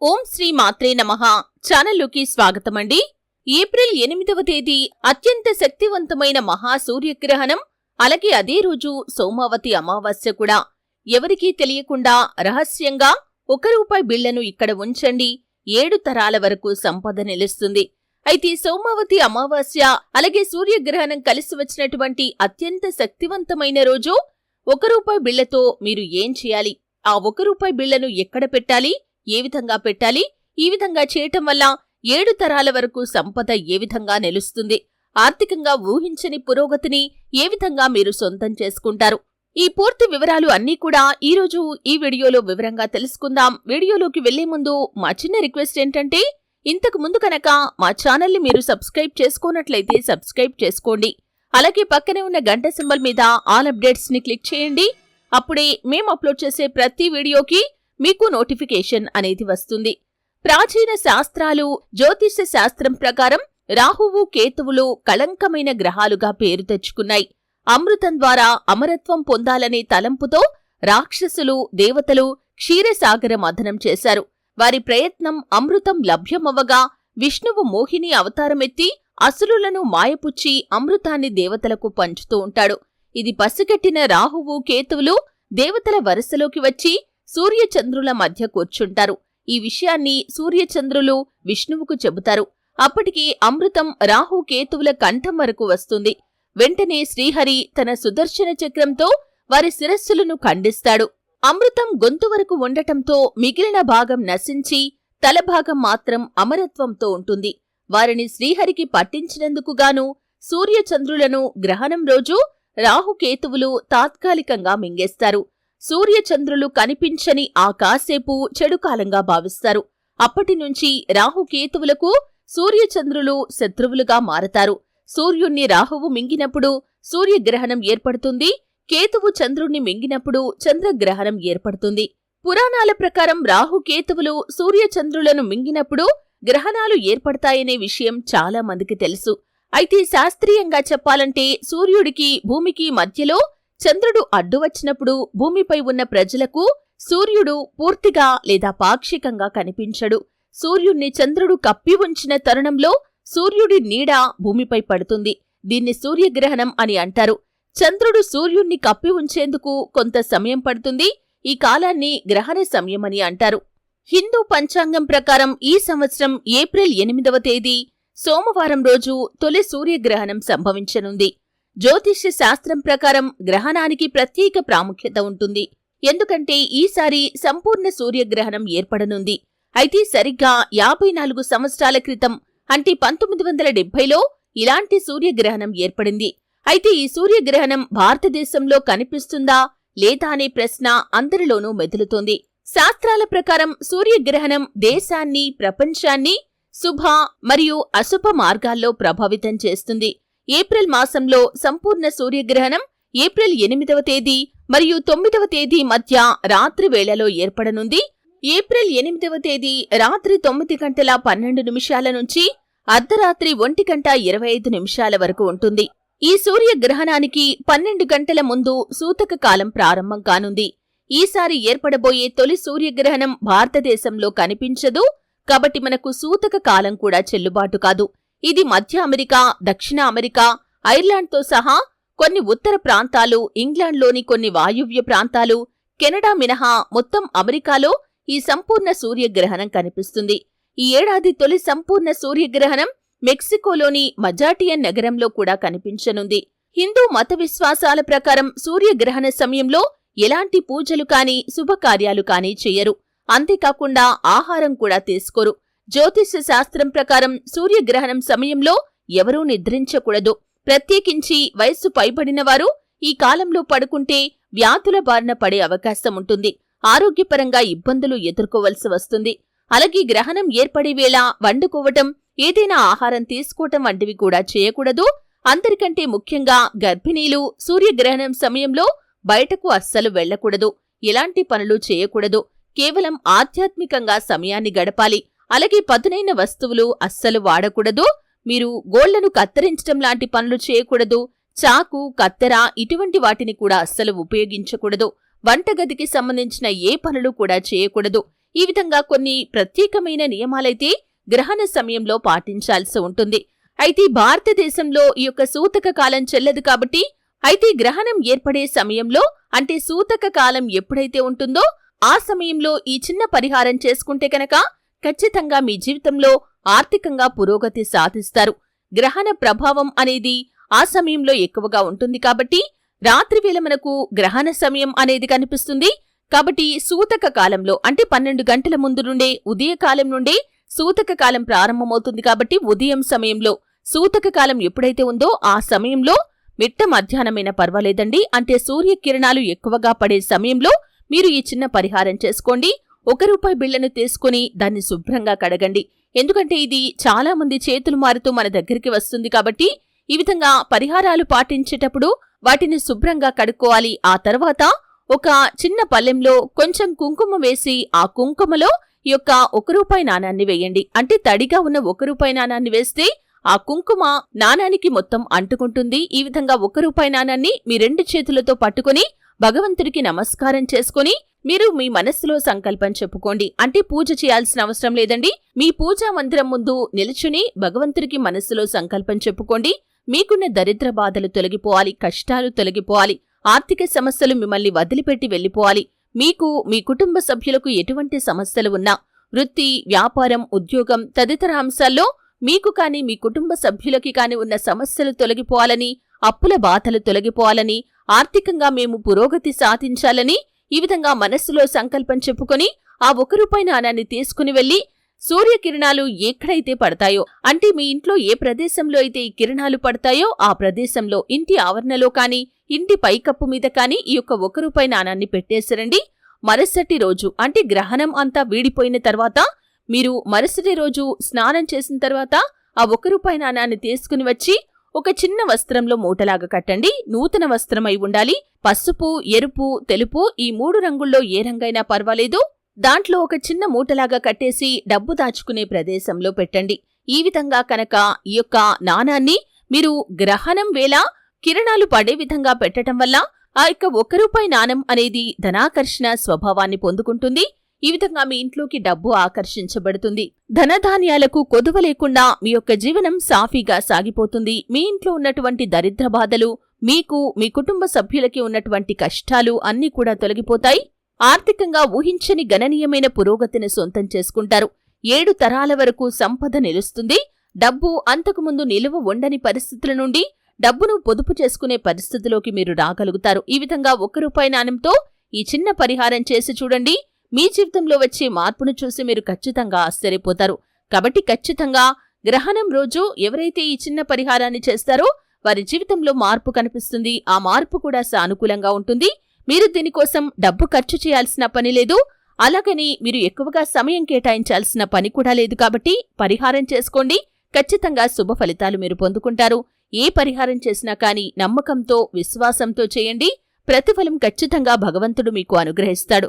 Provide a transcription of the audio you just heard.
ఓం శ్రీ మాత్రే నమః. ఛానల్లోకి స్వాగతమండి. ఏప్రిల్ ఎనిమిదవ తేదీ అత్యంత శక్తివంతమైన మహా సూర్యగ్రహణం. అలాగే అదే రోజు సోమావతి అమావాస్య కూడా. ఎవరికీ తెలియకుండా రహస్యంగా ఒక రూపాయి బిళ్ళను ఇక్కడ ఉంచండి. ఏడు తరాల వరకు సంపద నిలుస్తుంది. అయితే సోమావతి అమావాస్య అలాగే సూర్యగ్రహణం కలిసి వచ్చినటువంటి అత్యంత శక్తివంతమైన రోజు. ఒక రూపాయి బిళ్ళతో మీరు ఏం చేయాలి? ఆ ఒక రూపాయి బిళ్ళను ఎక్కడ పెట్టాలి? ఏ విధంగా పెట్టాలి? ఈ విధంగా చేయటం వల్ల ఏడు తరాల వరకు సంపద ఏ విధంగా నిలుస్తుంది? ఆర్థికంగా ఊహించని పురోగతిని ఏ విధంగా మీరు సొంతం చేసుకుంటారు? ఈ పూర్తి వివరాలు అన్నీ కూడా ఈ రోజు ఈ వీడియోలో వివరంగా తెలుసుకుందాం. వీడియోలోకి వెళ్ళే ముందు మా చిన్న రిక్వెస్ట్ ఏంటంటే ఇంతకు ముందు కనుక మా ఛానల్ని మీరు సబ్స్క్రైబ్ చేసుకోనట్లయితే సబ్స్క్రైబ్ చేసుకోండి. అలాగే పక్కనే ఉన్న గంట సింబల్ మీద ఆల్ అప్డేట్స్ని క్లిక్ చేయండి. అప్పుడే మేము అప్లోడ్ చేసే ప్రతి వీడియోకి మీకు నోటిఫికేషన్ అనేది వస్తుంది. ప్రాచీన శాస్త్రాలు జ్యోతిష శాస్త్రం ప్రకారం రాహువు కేతువులు కళంకమైన గ్రహాలుగా పేరు తెచ్చుకున్నాయి. అమృతం ద్వారా అమరత్వం పొందాలనే తలంపుతో రాక్షసులు దేవతలు క్షీరసాగర మథనం చేశారు. వారి ప్రయత్నం అమృతం లభ్యమవ్వగా విష్ణువు మోహిని అవతారమెత్తి అసురులను మాయపుచ్చి అమృతాన్ని దేవతలకు పంచుతూ ఉంటాడు. ఇది పసిగట్టిన రాహువు కేతువులు దేవతల వరసలోకి వచ్చి సూర్యచంద్రుల మధ్య కూర్చుంటారు. ఈ విషయాన్ని సూర్యచంద్రులు విష్ణువుకు చెబుతారు. అప్పటికి అమృతం రాహు కేతువుల కంఠం వరకు వస్తుంది. వెంటనే శ్రీహరి తన సుదర్శన చక్రంతో వారి శిరస్సులను ఖండిస్తాడు. అమృతం గొంతు వరకు ఉండటంతో మిగిలిన భాగం నశించి తలభాగం మాత్రం అమరత్వంతో ఉంటుంది. వారిని శ్రీహరికి పట్టించినందుకుగాను సూర్యచంద్రులను గ్రహణం రోజు రాహుకేతువులు తాత్కాలికంగా మింగేస్తారు. సూర్యచంద్రులు కనిపించని ఆ కాసేపు చెడుకాలంగా భావిస్తారు. అప్పటినుంచి రాహుకేతువులకు సూర్యచంద్రులు శత్రువులుగా మారతారు. సూర్యుణ్ణి రాహువు మింగినప్పుడు సూర్యగ్రహణం ఏర్పడుతుంది. కేతువు చంద్రుణ్ణి మింగినప్పుడు చంద్రగ్రహణం ఏర్పడుతుంది. పురాణాల ప్రకారం రాహుకేతువులు సూర్యచంద్రులను మింగినప్పుడు గ్రహణాలు ఏర్పడతాయనే విషయం చాలా మందికి తెలుసు. అయితే శాస్త్రీయంగా చెప్పాలంటే సూర్యుడికి భూమికి మధ్యలో చంద్రుడు అడ్డు వచ్చినప్పుడు భూమిపై ఉన్న ప్రజలకు సూర్యుడు పూర్తిగా లేదా పాక్షికంగా కనిపించడు. సూర్యుణ్ణి చంద్రుడు కప్పి ఉంచిన తరుణంలో సూర్యుడి నీడ భూమిపై పడుతుంది. దీన్ని సూర్యగ్రహణం అని అంటారు. చంద్రుడు సూర్యుణ్ణి కప్పి ఉంచేందుకు కొంత సమయం పడుతుంది. ఈ కాలాన్ని గ్రహణ సమయమని అంటారు. హిందూ పంచాంగం ప్రకారం ఈ సంవత్సరం ఏప్రిల్ ఎనిమిదవ తేదీ సోమవారం రోజు తొలి సూర్యగ్రహణం సంభవించనుంది. జ్యోతిష్య శాస్త్రం ప్రకారం గ్రహణానికి ప్రత్యేక ప్రాముఖ్యత ఉంటుంది. ఎందుకంటే ఈసారి సంపూర్ణ సూర్యగ్రహణం ఏర్పడనుంది. అయితే సరిగ్గా యాభై నాలుగు సంవత్సరాల క్రితం అంటే పంతొమ్మిది వందల డెబ్బైలో ఇలాంటి సూర్యగ్రహణం ఏర్పడింది. అయితే ఈ సూర్యగ్రహణం భారతదేశంలో కనిపిస్తుందా లేదా అనే ప్రశ్న అందరిలోనూ మెదులుతోంది. శాస్త్రాల ప్రకారం సూర్యగ్రహణం దేశాన్ని ప్రపంచాన్ని శుభ మరియు అశుభ మార్గాల్లో ప్రభావితం చేస్తుంది. ఏప్రిల్ మాసంలో సంపూర్ణ సూర్యగ్రహణం ఏప్రిల్ ఎనిమిదవ తేదీ మరియు తొమ్మిదవ తేదీ మధ్య రాత్రి వేళలో ఏర్పడనుంది. ఏప్రిల్ ఎనిమిదవ తేదీ రాత్రి తొమ్మిది గంటల పన్నెండు నిమిషాల నుంచి అర్ధరాత్రి ఒంటి గంట ఇరవై ఐదు నిమిషాల వరకు ఉంటుంది. ఈ సూర్యగ్రహణానికి పన్నెండు గంటల ముందు సూతక కాలం ప్రారంభం కానుంది. ఈసారి ఏర్పడబోయే తొలి సూర్యగ్రహణం భారతదేశంలో కనిపించదు. కాబట్టి మనకు సూతక కాలం కూడా చెల్లుబాటు కాదు. ఇది మధ్య అమెరికా దక్షిణ అమెరికా ఐర్లాండ్తో సహా కొన్ని ఉత్తర ప్రాంతాలు ఇంగ్లాండ్లోని కొన్ని వాయువ్య ప్రాంతాలు కెనడా మినహా మొత్తం అమెరికాలో ఈ సంపూర్ణ సూర్యగ్రహణం కనిపిస్తుంది. ఈ ఏడాది తొలి సంపూర్ణ సూర్యగ్రహణం మెక్సికోలోని మజాటియన్ నగరంలో కూడా కనిపించనుంది. హిందూ మత విశ్వాసాల ప్రకారం సూర్యగ్రహణ సమయంలో ఎలాంటి పూజలు కాని శుభకార్యాలు కాని చెయ్యరు అంతేకాకుండా ఆహారం కూడా తీసుకోరు. జ్యోతిష శాస్త్రం ప్రకారం సూర్యగ్రహణం సమయంలో ఎవరూ నిద్రించకూడదు. ప్రత్యేకించి వయస్సు పైబడిన వారు ఈ కాలంలో పడుకుంటే వ్యాధుల బారిన పడే అవకాశం ఉంటుంది. ఆరోగ్యపరంగా ఇబ్బందులు ఎదుర్కోవలసి వస్తుంది. అలాగే గ్రహణం ఏర్పడే వేళ వండుకోవటం ఏదైనా ఆహారం తీసుకోవటం వంటివి కూడా చేయకూడదు. అందరికంటే ముఖ్యంగా గర్భిణీలు సూర్యగ్రహణం సమయంలో బయటకు అస్సలు వెళ్ళకూడదు ఎలాంటి పనులు చేయకూడదు. కేవలం ఆధ్యాత్మికంగా సమయాన్ని గడపాలి. అలాగే పదునైన వస్తువులు అస్సలు వాడకూడదు. మీరు గోళ్ళను కత్తిరించటం లాంటి పనులు చేయకూడదు. చాకు కత్తెర ఇటువంటి వాటిని కూడా అస్సలు ఉపయోగించకూడదు. వంటగదికి సంబంధించిన ఏ పనులు కూడా చేయకూడదు. ఈ విధంగా కొన్ని ప్రత్యేకమైన నియమాలైతే గ్రహణ సమయంలో పాటించాల్సి ఉంటుంది. అయితే భారతదేశంలో ఈ యొక్క సూతక కాలం చెల్లదు కాబట్టి అయితే గ్రహణం ఏర్పడే సమయంలో అంటే సూతక కాలం ఎప్పుడైతే ఉంటుందో ఆ సమయంలో ఈ చిన్న పరిహారం చేసుకుంటే కనుక ఖచ్చితంగా మీ జీవితంలో ఆర్థికంగా పురోగతి సాధిస్తారు. గ్రహణ ప్రభావం అనేది ఆ సమయంలో ఎక్కువగా ఉంటుంది కాబట్టి రాత్రివేళ మనకు గ్రహణ సమయం అనేది కనిపిస్తుంది. కాబట్టి సూతక కాలంలో అంటే పన్నెండు గంటల ముందు నుండే ఉదయకాలం నుండే సూతక కాలం ప్రారంభమవుతుంది కాబట్టి ఉదయం సమయంలో సూతక కాలం ఎప్పుడైతే ఉందో ఆ సమయంలో మిట్ట మధ్యాహ్నమైన పర్వాలేదండి. అంటే సూర్యకిరణాలు ఎక్కువగా పడే సమయంలో మీరు ఈ చిన్న పరిహారం చేసుకోండి. ఒక రూపాయి బిళ్ళను తీసుకుని దాన్ని శుభ్రంగా కడగండి. ఎందుకంటే ఇది చాలా మంది చేతులు మారుతూ మన దగ్గరికి వస్తుంది కాబట్టి ఈ విధంగా పరిహారాలు పాటించేటప్పుడు వాటిని శుభ్రంగా కడుక్కోవాలి. ఆ తర్వాత ఒక చిన్న పల్లెంలో కొంచెం కుంకుమ వేసి ఆ కుంకుమలో ఈ యొక్క ఒక రూపాయి నాణాన్ని వేయండి. అంటే తడిగా ఉన్న ఒక రూపాయి నాణాన్ని వేస్తే ఆ కుంకుమ నాణానికి మొత్తం అంటుకుంటుంది. ఈ విధంగా ఒక రూపాయి నాణాన్ని మీ రెండు చేతులతో పట్టుకుని భగవంతుడికి నమస్కారం చేసుకుని మీరు మీ మనస్సులో సంకల్పం చెప్పుకోండి. అంటే పూజ చేయాల్సిన అవసరం లేదండి. మీ పూజా మందిరం ముందు నిలుచుని భగవంతుడికి మనస్సులో సంకల్పం చెప్పుకోండి. మీకున్న దరిద్ర బాధలు తొలగిపోవాలి కష్టాలు తొలగిపోవాలి ఆర్థిక సమస్యలు మిమ్మల్ని వదిలిపెట్టి వెళ్ళిపోవాలి మీకు మీ కుటుంబ సభ్యులకు ఎటువంటి సమస్యలు ఉన్నా వృత్తి వ్యాపారం ఉద్యోగం తదితర అంశాల్లో మీకు కాని మీ కుటుంబ సభ్యులకి కాని ఉన్న సమస్యలు తొలగిపోవాలని అప్పుల బాధలు తొలగిపోవాలని ఆర్థికంగా మేము పురోగతి సాధించాలని ఈ విధంగా మనస్సులో సంకల్పం చెప్పుకొని ఆ ఒక రూపాయి నాణాన్ని తీసుకుని వెళ్ళి సూర్యకిరణాలు ఎక్కడైతే పడతాయో అంటే మీ ఇంట్లో ఏ ప్రదేశంలో అయితే ఈ కిరణాలు పడతాయో ఆ ప్రదేశంలో ఇంటి ఆవరణలో కానీ ఇంటి పైకప్పు మీద కానీ ఈ యొక్క ఒక రూపాయి నాణాన్ని పెట్టేసరండి మరుసటి రోజు అంటే గ్రహణం అంతా వీడిపోయిన తర్వాత మీరు మరుసటి రోజు స్నానం చేసిన తర్వాత ఆ ఒక రూపాయి నాణాన్ని తీసుకుని వచ్చి ఒక చిన్న వస్త్రంలో మూటలాగా కట్టండి. నూతన వస్త్రమై ఉండాలి. పసుపు ఎరుపు తెలుపు ఈ మూడు రంగుల్లో ఏ రంగైనా పర్వాలేదు. దాంట్లో ఒక చిన్న మూటలాగా కట్టేసి డబ్బు దాచుకునే ప్రదేశంలో పెట్టండి. ఈ విధంగా కనుక ఈ యొక్క నాణాన్ని మీరు గ్రహణం వేళ కిరణాలు పడే విధంగా పెట్టటం వల్ల ఆ యొక్క ఒక్క రూపాయి నాణం అనేది ధనాకర్షణ స్వభావాన్ని పొందుకుంటుంది. ఈ విధంగా మీ ఇంట్లోకి డబ్బు ఆకర్షించబడుతుంది. ధనధాన్యాలకు కొదువ లేకుండా మీ యొక్క జీవనం సాఫీగా సాగిపోతుంది. మీ ఇంట్లో ఉన్నటువంటి దరిద్ర బాధలు మీకు మీ కుటుంబ సభ్యులకి ఉన్నటువంటి కష్టాలు అన్నీ కూడా తొలగిపోతాయి. ఆర్థికంగా ఊహించని గణనీయమైన పురోగతిని సొంతం చేసుకుంటారు. ఏడు తరాల వరకు సంపద నిలుస్తుంది. డబ్బు అంతకుముందు నిలువ ఉండని పరిస్థితుల నుండి డబ్బును పొదుపు చేసుకునే పరిస్థితిలోకి మీరు రాగలుగుతారు. ఈ విధంగా ఒక్క రూపాయి నాణ్యంతో ఈ చిన్న పరిహారం చేసి చూడండి. మీ జీవితంలో వచ్చే మార్పును చూసి మీరు ఖచ్చితంగా ఆశ్చర్యపోతారు. కాబట్టి ఖచ్చితంగా గ్రహణం రోజు ఎవరైతే ఈ చిన్న పరిహారాన్ని చేస్తారో వారి జీవితంలో మార్పు కనిపిస్తుంది. ఆ మార్పు కూడా సానుకూలంగా ఉంటుంది. మీరు దీనికోసం డబ్బు ఖర్చు చేయాల్సిన పని లేదు. అలాగని మీరు ఎక్కువగా సమయం కేటాయించాల్సిన పని కూడా లేదు కాబట్టి పరిహారం చేసుకోండి. ఖచ్చితంగా శుభ ఫలితాలు మీరు పొందుకుంటారు. ఏ పరిహారం చేసినా కానీ నమ్మకంతో విశ్వాసంతో చేయండి. ప్రతిఫలం ఖచ్చితంగా భగవంతుడు మీకు అనుగ్రహిస్తాడు.